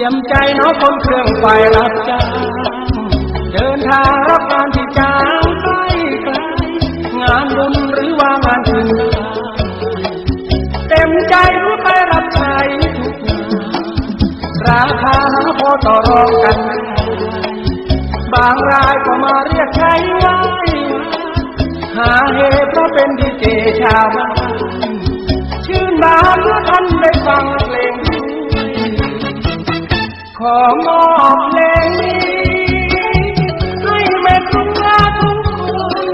เตรียมใจเน้องคนเครื่องไฟรับจ้างเดินทางรับงานที่จางใกล้ไกลงานบุญหรือว่างานถึงเต็มใจรู้ไปรับใช้ทุกงานราคาพอต่อรองกัน บางรายก็มาเรียกใช้ไว้หาเหตุเพราะเป็นดีเจชาวบ้านชื่นบานเมื่อท่านได้ฟัง ขอมอบเพลงนี้ให้แม่ทุกลาทุกคน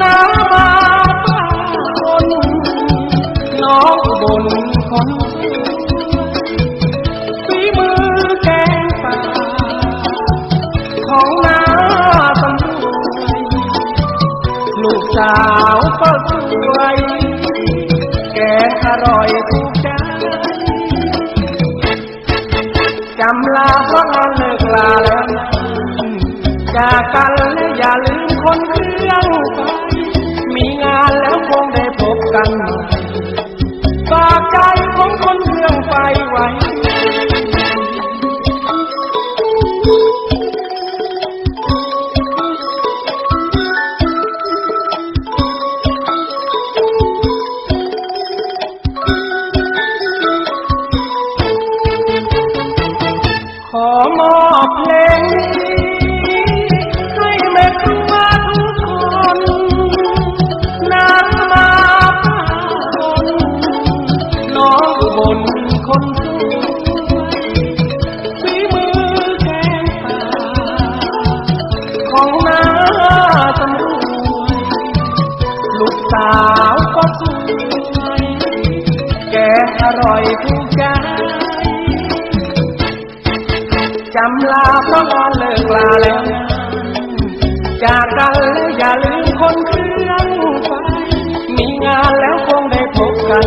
น้ามาป้าคนน้องบนคนฝีมือแกงป่าของน้าตำรวจลูกสาวก็สวยแกงอร่อยถูกำลาเพราะงานเลิกลาแล้วจากกันและอย่าลืมคนคือ คนคนสวยฝีมือแกงป่าของน้าสำรวยลูกสาวก็สวยแกอร่อยทุกใจจำลาเพราะงอาเลิกลาแล้วจากกันแล้วอย่าลืมคนเครื่องไฟมีงานแล้วคงได้พบกัน